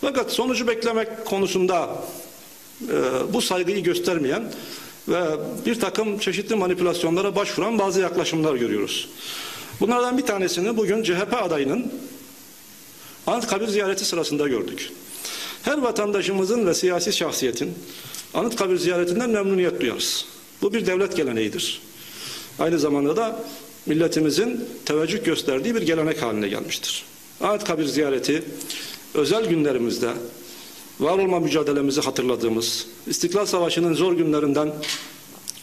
Fakat sonucu beklemek konusunda e, bu saygıyı göstermeyen ve bir takım çeşitli manipülasyonlara başvuran bazı yaklaşımlar görüyoruz. Bunlardan bir tanesini bugün CHP adayının Anıtkabir ziyareti sırasında gördük. Her vatandaşımızın ve siyasi şahsiyetin Anıtkabir ziyaretinden memnuniyet duyarız. Bu bir devlet geleneğidir. Aynı zamanda da milletimizin teveccüh gösterdiği bir gelenek haline gelmiştir. Anıtkabir ziyareti özel günlerimizde var olma mücadelemizi hatırladığımız, İstiklal Savaşı'nın zor günlerinden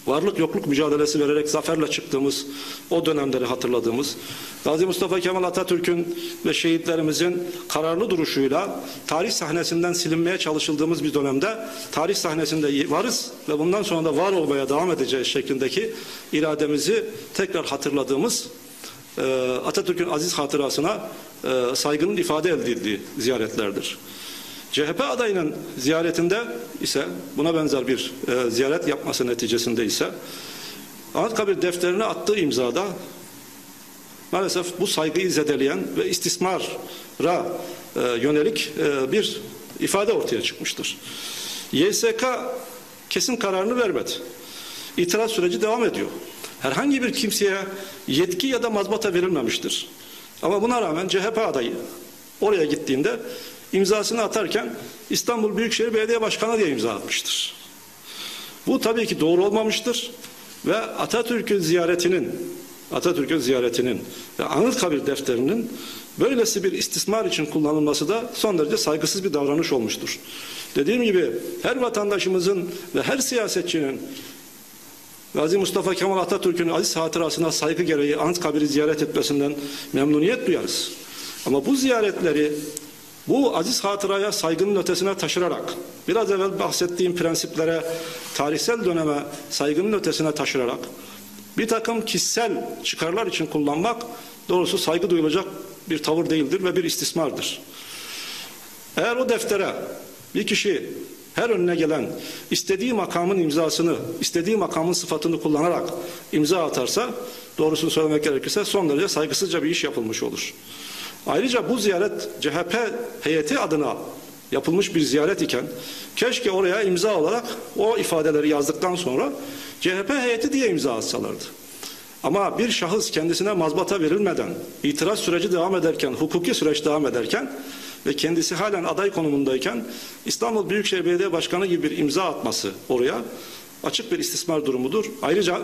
varlık yokluk mücadelesi vererek zaferle çıktığımız o dönemleri hatırladığımız, Gazi Mustafa Kemal Atatürk'ün ve şehitlerimizin kararlı duruşuyla tarih sahnesinden silinmeye çalışıldığımız bir dönemde tarih sahnesinde varız ve bundan sonra da var olmaya devam edeceğiz şeklindeki irademizi tekrar hatırladığımız Atatürk'ün aziz hatırasına e, saygının ifade edildiği ziyaretlerdir. CHP adayının ziyaretinde ise buna benzer bir e, ziyaret yapması neticesinde ise Anıtkabir defterine attığı imzada maalesef bu saygıyı zedeleyen ve istismara e, yönelik e, bir ifade ortaya çıkmıştır. YSK kesin kararını vermedi. İtiraz süreci devam ediyor. Herhangi bir kimseye yetki ya da mazbata verilmemiştir. Ama buna rağmen CHP adayı oraya gittiğinde imzasını atarken İstanbul Büyükşehir Belediye Başkanı diye imza atmıştır. Bu tabii ki doğru olmamıştır ve Atatürk'ün ziyaretinin Atatürk'ün ziyaretinin ve Anıtkabir defterinin böylesi bir istismar için kullanılması da son derece saygısız bir davranış olmuştur. Dediğim gibi her vatandaşımızın ve her siyasetçinin Gazi Mustafa Kemal Atatürk'ün aziz hatırasına saygı gereği Anıtkabir'i ziyaret etmesinden memnuniyet duyarız. Ama bu ziyaretleri bu aziz hatıraya saygının ötesine taşırarak, biraz evvel bahsettiğim prensiplere, tarihsel döneme saygının ötesine taşırarak, bir takım kişisel çıkarlar için kullanmak doğrusu saygı duyulacak bir tavır değildir ve bir istismardır. Eğer o deftere bir kişi her önüne gelen istediği makamın imzasını, istediği makamın sıfatını kullanarak imza atarsa doğrusunu söylemek gerekirse son derece saygısızca bir iş yapılmış olur. Ayrıca bu ziyaret CHP heyeti adına yapılmış bir ziyaret iken keşke oraya imza olarak o ifadeleri yazdıktan sonra CHP heyeti diye imza atsalardı. Ama bir şahıs kendisine mazbata verilmeden, itiraz süreci devam ederken, hukuki süreç devam ederken ve kendisi halen aday konumundayken İstanbul Büyükşehir Belediye Başkanı gibi bir imza atması oraya açık bir istismar durumudur. Ayrıca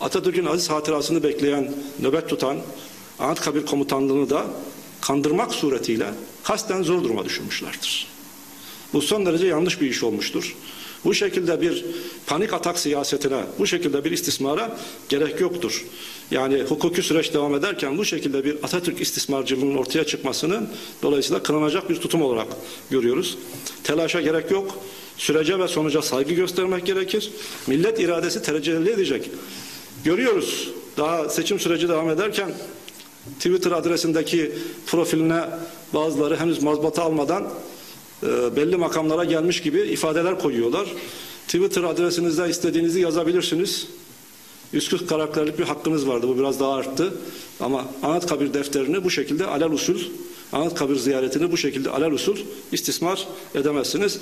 Atatürk'ün aziz hatırasını bekleyen, nöbet tutan Anıtkabir komutanlığını da kandırmak suretiyle kasten zor duruma düşürmüşlerdir. Bu son derece yanlış bir iş olmuştur. Bu şekilde bir panik atak siyasetine, bu şekilde bir istismara gerek yoktur. Yani hukuki süreç devam ederken bu şekilde bir Atatürk istismarcılığının ortaya çıkmasını dolayısıyla kınanacak bir tutum olarak görüyoruz. Telaşa gerek yok. Sürece ve sonuca saygı göstermek gerekir. Millet iradesi tecelli edecek. Görüyoruz daha seçim süreci devam ederken Twitter adresindeki profiline bazıları henüz mazbata almadan e, belli makamlara gelmiş gibi ifadeler koyuyorlar. Twitter adresinizde istediğinizi yazabilirsiniz. 140 karakterlik bir hakkınız vardı. Bu biraz daha arttı. Ama Anıtkabir defterini bu şekilde alel usul, Anıtkabir ziyaretini bu şekilde alel usul istismar edemezsiniz.